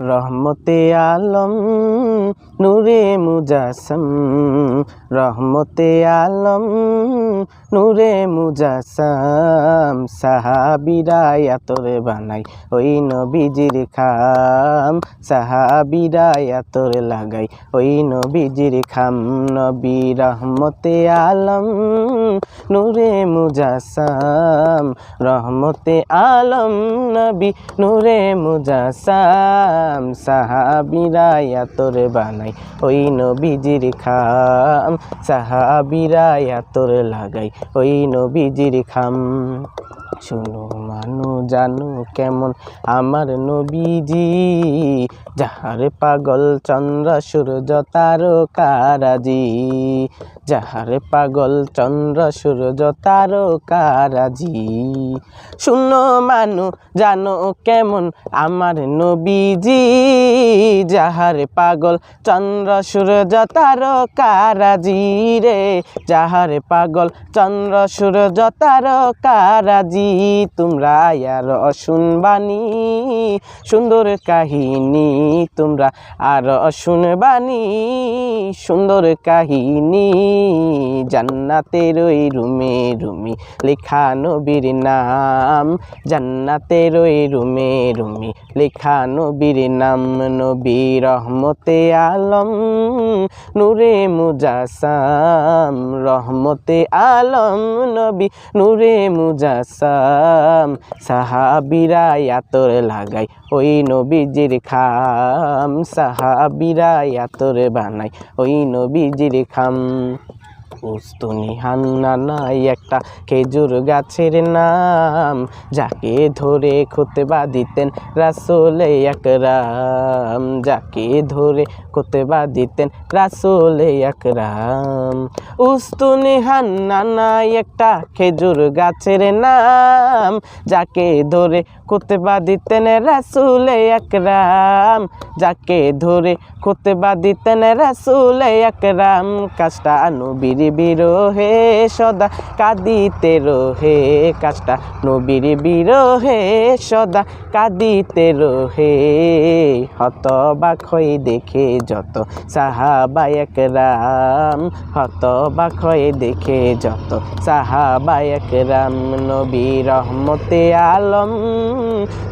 রহমতে আলম, নূরে মুজাসম। রহমতে আলম, নূরে মুজাসম। সাহাবিরা এতরে বানাই ওই নবীজির খাম। সাহাবিরা এতরে লাগাই ওই নবীজির খাম। নবী রহমতে আলম, নূরে মুজাসম। রহমতে আলম, নবী নূরে মুজাসম। সাহাবিরা তোর বানাই ওই নবীজির খাম। সাহাবিরা তোর লাগাই ওই নবীজির খাম। শুনো মানু জানো কেমন আমার নবীজি? যাহার পাগল চন্দ্র, সূর্য তারকারাজি যাহার পাগল চন্দ্র, সূর্য তারকারাজি শুনো মানু, জানো কেমন আমার নবীজি? যাহার পাগল চন্দ্র, সূর্য তারকারাজি রে। যাহার পাগল চন্দ্র, সূর্য তারকারাজি তোমরা আর শুনবানি সুন্দর কাহিনী, তোমরা আর শুনবানি সুন্দর কাহিনী, জান্নাতের ওই রুমে রুমি লেখা নবীর নাম, জান্নাতের ওই রুমে রুমি লেখা নবীর নাম, নবী রহমতে আলম। নূরে মুজাসাম, রহমতে আলম নবী, নূরে মুজাসাম, সাহাবিরা আতর লাগাই, ওই নবীজির খাম, সাহাবিরা আতর বানাই, ওই নবীজির খাম। উস্তুনি হান্না নাই একটা খেজুর গাছের নাম, যাকে ধরে খুতবা দিতেন রাসোলে একরাম যাকে ধরে খুতবা দিতেন রাসোলে একরাম উস্তুনি হান্না নাই একটা খেজুর গাছের নাম, যাকে ধরে খুতবা দিতেন রাসুলে একরাম যাকে ধরে খুতবা দিতেন রাসুলে একরাম কাজটা নবীর বিরোহে সদা কাঁদিতে রোহে, কাজটা নবীর বিরোহে, সদা কাঁদিতে রোহে। হতবাক হয়ে দেখে যত সাহাবা একরাম, হতবাক হয়ে দেখে যত সাহাবা রাম নবী রহমতে আলম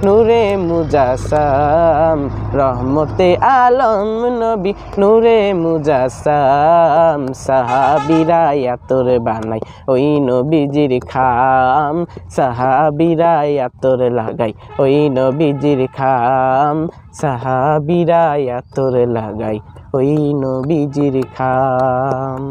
নূরে মুজাসাম, রহমতে আলম নবী, নূরে মুজাসাম, সাহাবিরা এতর বানাই, ওই নবীজির খাম, সাহাবিরা এতর লাগাই, ওই নবীজির খাম, সাহাবিরা এতর লাগাই, ওই নবীজির খাম।